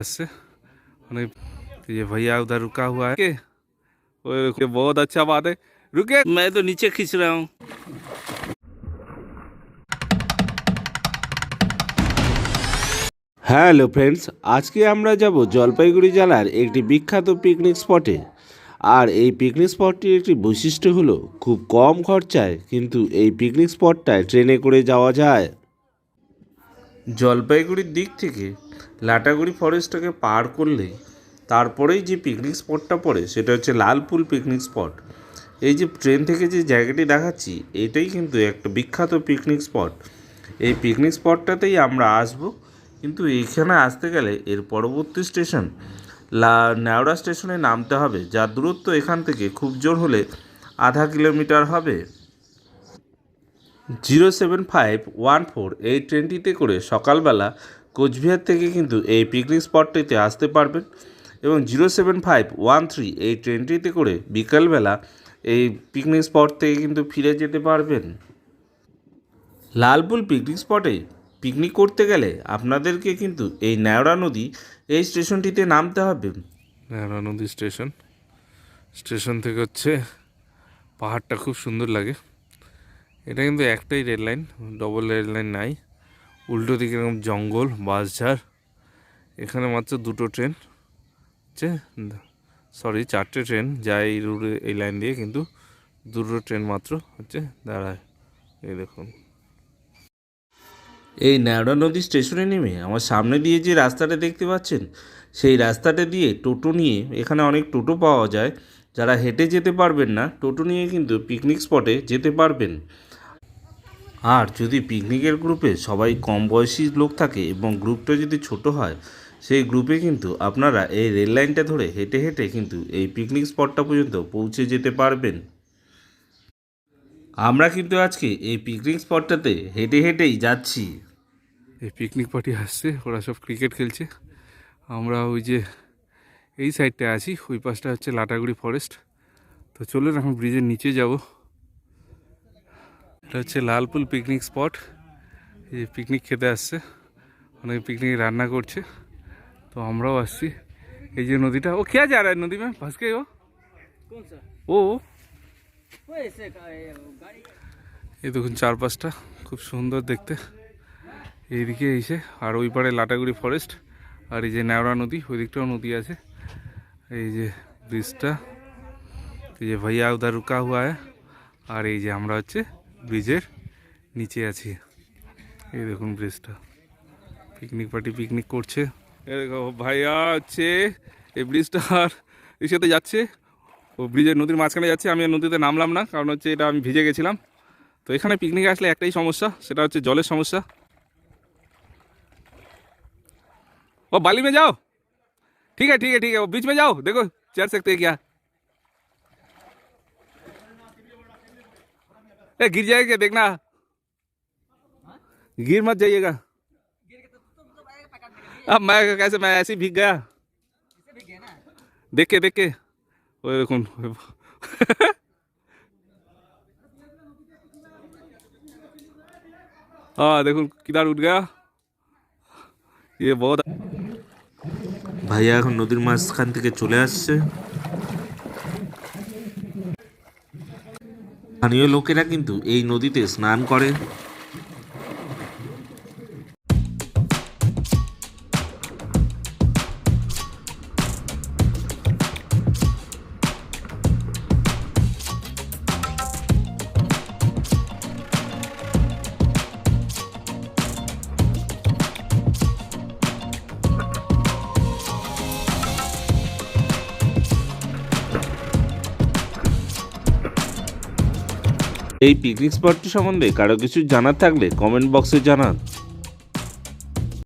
से उन्हें तो ये भैया उधर रुका हुआ है के ओए, ये बहुत अच्छा बात है रुके मैं तो नीचे खींच रहा हूँ হ্যালো ফ্রেন্ডস আজকে আমরা যাব জলপাইগুড়ি জেলার একটি বিখ্যাত পিকনিক স্পটে আর এই পিকনিক স্পটটির একটি বৈশিষ্ট্য হলো খুব কম খরচায় কিন্তু এই পিকনিক স্পটটায় ট্রেনে করে যাওয়া যায় জলপাইগুড়ির দিক থেকে লাটাগুড়ি ফরেস্টটাকে পার করলেই তারপরেই যে পিকনিক স্পটটা পড়ে, সেটা হচ্ছে লালপুল পিকনিক স্পট এই যে ট্রেন থেকে যে জায়গাটি দেখাচ্ছি, এটাই কিন্তু একটা বিখ্যাত পিকনিক স্পট এই পিকনিক স্পটটাতেই আমরা আসব, কিন্তু এইখানে আসতে গেলে এর পরবর্তী স্টেশন লা নেওড়া স্টেশনে নামতে হবে। যার দূরত্ব এখান থেকে খুব জোর হলে আধা কিলোমিটার হবে। Zero seven five one four এই ট্রেনটিতে করে সকালবেলা কোচবিহার থেকে কিন্তু এই পিকনিক স্পটটিতে আসতে পারবেন এবং zero seven five one three এই ট্রেনটিতে করে বিকালবেলা এই পিকনিক স্পট থেকে কিন্তু ফিরে যেতে পারবেন। লালপুল পিকনিক স্পটে পিকনিক করতে গেলে আপনাদেরকে কিন্তু এই ন্যাওড়া নদী এই স্টেশনটিতে নামতে হবে। নেহরা নদী স্টেশন। স্টেশন থেকে হচ্ছে পাহাড়টা খুব সুন্দর লাগে। এটা কিন্তু একটাই rail line double rail line নাই। উল্টো দিকে এরকম জঙ্গল, বাঁশঝাড়। এখানে মাত্র দুটো ট্রেন। হচ্ছে সরি চারটে ট্রেন যায় এই রুটে এই লাইন দিয়ে, কিন্তু দুটো ট্রেন মাত্র হচ্ছে দাঁড়ায়। এই দেখুন। এই ন্যাওড়া নদী স্টেশনে নেমে আমার সামনে দিয়ে যে রাস্তাটা দেখতে পাচ্ছেন, সেই রাস্তাটা দিয়ে টোটো নিয়ে, এখানে অনেক টোটো পাওয়া যায়। যারা হেঁটে যেতে পারবেন না, টোটো নিয়ে কিন্তু পিকনিক স্পটে যেতে পারবেন। আর যদি পিকনিকের গ্রুপে সবাই কম বয়সী লোক থাকে এবং গ্রুপটা যদি ছোট হয়, সেই গ্রুপে কিন্তু আপনারা এই রেল লাইনটা ধরে হেঁটে হেঁটে কিন্তু এই পিকনিক স্পটটা পর্যন্ত পৌঁছে যেতে পারবেন। আমরা কিন্তু আজকে এই পিকনিক স্পটটাতে হেঁটে হেঁটেই যাচ্ছি। এই পিকনিক পার্টি আসছে, ওরা সব ক্রিকেট খেলছে। আমরা ওই যে এই সাইডটা আছি, ওই পাশটা হচ্ছে লাটাগুড়ি ফরেস্ট। তো চলুন, এখন ব্রিজের নিচে যাব। এটা হচ্ছে লালপুল পিকনিক স্পট এই পিকনিক খেতে আসছে। অনেকে পিকনিক রান্না করছে। তো আমরাও আসছি। এই যে নদীটা ও কে যা আর নদী ম্যাম? ভাস ও? ও? এই দেখুন চারপাশটা খুব সুন্দর দেখতে। এইদিকে এসে আর ওই পারে লাটাগুড়ি ফরেস্ট আর এই যে ন্যাওড়া নদী ওই দিকটাও নদী আছে। এই যে ব্রিজটা এই যে ভাইয়া উদার রুকা হুয়া আর এই যে আমরা হচ্ছে ব্রিজের নিচে আছি এই দেখুন ব্রিজটা পিকনিক পার্টি পিকনিক করছে এই দেখো ভাইয়া হচ্ছে এই ব্রিজটা আর এই সাথে যাচ্ছে ও ব্রিজের নদীর মাঝখানে যাচ্ছে আমি আর নদীতে নামলাম না কারণ হচ্ছে এটা আমি ভিজে গেছিলাম তো এখানে পিকনিকে আসলে একটাই সমস্যা সেটা হচ্ছে জলের সমস্যা ও बाली में जाओ ठीक है ठीक है ठीक है वो बीच में जाओ देखो चढ़ सकते हैं क्या ए गिर जाएगा क्या देखना गिर मत जाइएगा अब मैं कैसे मैं ऐसे ही भीग गया देख के देख के वो देखो हाँ देखो किधर उठ गया ये बहुत ভাইয়া এখন নদীর মাঝখান থেকে চলে আসছে স্থানীয় লোকেরা কিন্তু এই নদীতে স্নান করে। এই পিকনিক স্পটটি সম্বন্ধে কারও কিছু জানার থাকলে কমেন্ট বক্সে জানান।